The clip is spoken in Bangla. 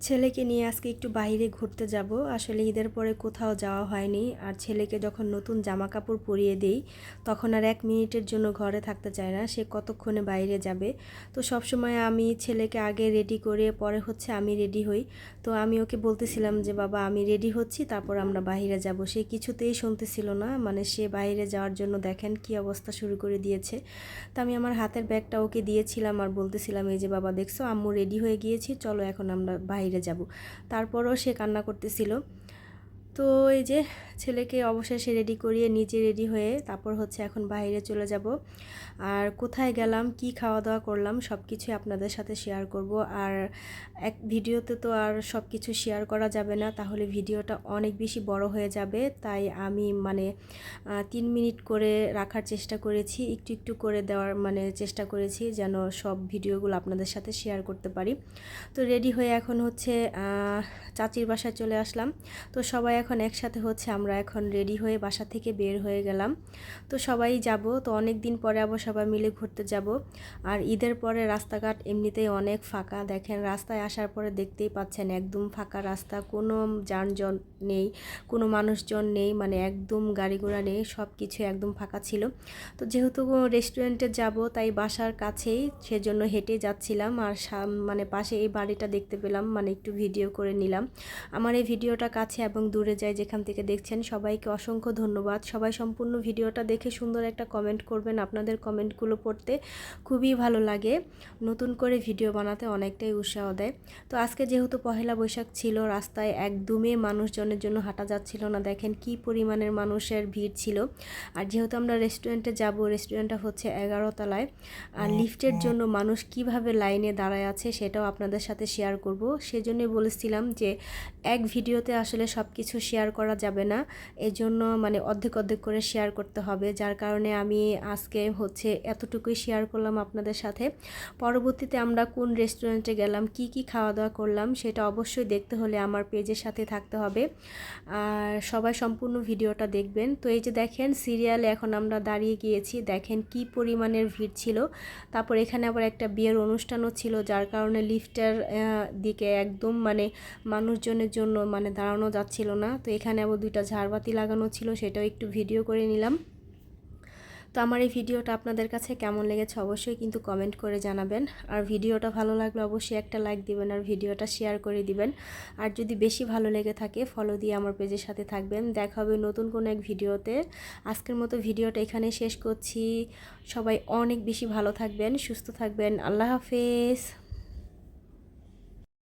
ছেলেকে নিয়ে আজকে একটু বাইরে ঘুরতে যাব। আসলে ঈদের পরে কোথাও যাওয়া হয়নি। আর ছেলেকে যখন নতুন জামা কাপড় পরিয়ে দেই, তখন আর এক মিনিটের জন্য ঘরে থাকতে চায় না। সে কতক্ষণে বাইরে যাবে? তো সব সময় আমি ছেলেকে আগে রেডি করে, পরে হচ্ছে আমি রেডি হই। তো আমি ওকে বলতেছিলাম যে, বাবা, আমি রেডি হচ্ছি, তারপর আমরা বাইরে যাব। সে কিছুতেই শুনতেছিল না। মানে সে বাইরে যাওয়ার জন্য দেখেন কি অবস্থা শুরু করে দিয়েছে। তো আমি আমার হাতের ব্যাগটা ওকে দিয়েছিলাম আর বলতেছিলাম, এই যে বাবা, দেখছ? আম্মু রেডি হয়ে গিয়েছি। চলো, এখন আমরা বাইরে যাব। তারপরও সে কান্না করতেছিল। তো এই যে ছেলেকে অবশেষে রেডি করিয়ে নিজে রেডি হয়ে তারপর হচ্ছে এখন বাইরে চলে যাব। আর কোথায় গেলাম, কি খাওয়া দাওয়া করলাম সব কিছুই আপনাদের সাথে শেয়ার করব। আর এক ভিডিওতে তো আর সব কিছু শেয়ার করা যাবে না, তাহলে ভিডিওটা অনেক বেশি বড় হয়ে যাবে। তাই আমি মানে তিন মিনিট করে রাখার চেষ্টা করেছি, একটু একটু করে দেওয়ার মানে চেষ্টা করেছি যেন সব ভিডিওগুলো আপনাদের সাথে শেয়ার করতে পারি। তো রেডি হয়ে এখন হচ্ছে চাচির বাসায় চলে আসলাম। তো সবাই এখন একসাথে হচ্ছে আমরা এখন রেডি হয়ে বাসা থেকে বের হয়ে গেলাম। তো সবাই যাব, তো অনেক দিন পরে আবার সবাই মিলে ঘুরতে যাব। আর ঈদের পরে রাস্তাঘাট এমনিতেই অনেক ফাঁকা। দেখেন, রাস্তায় আসার পরে দেখতেই পাচ্ছেন একদম ফাঁকা রাস্তা, কোনো যানজট নেই, কোনো মানুষজন নেই মানে একদম গাড়ি ঘোড়া নেই সব কিছু একদম ফাঁকা ছিল। তো যেহেতু রেস্টুরেন্টে যাব, তাই বাসার কাছেই সেজন্য হেঁটে যাচ্ছিলাম। আর মানে পাশে এই বাড়িটা দেখতে পেলাম মানে একটু ভিডিও করে নিলাম। আমার এই ভিডিওটা কাছে এবং দূরে যায় যেখান থেকে দেখছেন সবাইকে অসংখ্য ধন্যবাদ। সবাই সম্পূর্ণ ভিডিওটা দেখে সুন্দর একটা কমেন্ট করবেন আপনাদের কমেন্টগুলো পড়তে। খুবই ভালো লাগে। নতুন করে ভিডিও বানাতে অনেকটাই উৎসাহ দেয়। তো আজকে যেহেতু পহেলা বৈশাখ ছিল রাস্তায় একদমই মানুষজনের জন্য হাঁটা যাচ্ছিল না। দেখেন কি পরিমাণের মানুষের ভিড় ছিল। আর যেহেতু আমরা রেস্টুরেন্টে যাব রেস্টুরেন্টটা হচ্ছে এগারো তলায়। আর লিফটের জন্য মানুষ কীভাবে লাইনে দাঁড়ায় আছে সেটাও আপনাদের সাথে শেয়ার করব। সেজন্যই বলেছিলাম যে এক ভিডিওতে আসলে সব কিছু শেয়ার করা যাবে না। এজন্য মানে অর্ধেক অর্ধেক করে শেয়ার করতে হবে। যার কারণে আমি আজকে হচ্ছে এতটুকুই শেয়ার করলাম আপনাদের সাথে। পরবর্তীতে আমরা কোন রেস্টুরেন্টে গেলাম, কি কি খাওয়া দাওয়া করলাম, সেটা অবশ্যই দেখতে হলে আমার পেজের সাথে থাকতে হবে। আর সবাই সম্পূর্ণ ভিডিওটা দেখবেন। তো এই যে দেখেন সিরিয়ালে এখন আমরা দাঁড়িয়ে গিয়েছি। দেখেন কি পরিমাণের ভিড় ছিল। তারপর এখানে আবার একটা বিয়ের অনুষ্ঠানও ছিল, যার কারণে লিফটের দিকে একদম মানে মানুষজনের জন্য মানে দাঁড়ানো যাচ্ছিল না। তো এখানে আবার দুইটা ঝাড়বাতি লাগানো ছিল, সেটাও একটু ভিডিও করে নিলাম। তো আমার এই ভিডিওটা আপনাদের কাছে কেমন লেগেছে অবশ্যই কিন্তু কমেন্ট করে জানাবেন। আর ভিডিওটা ভালো লাগলে অবশ্যই একটা লাইক দিবেন আর ভিডিওটা শেয়ার করে দিবেন। আর যদি বেশি ভালো লেগে থাকে ফলো দিয়ে আমার পেজের সাথে থাকবেন। দেখা হবে নতুন কোনো এক ভিডিওতে আজকের মতো ভিডিওটা এখানে শেষ করছি। সবাই অনেক বেশি ভালো থাকবেন, সুস্থ থাকবেন। আল্লাহ হাফেজ।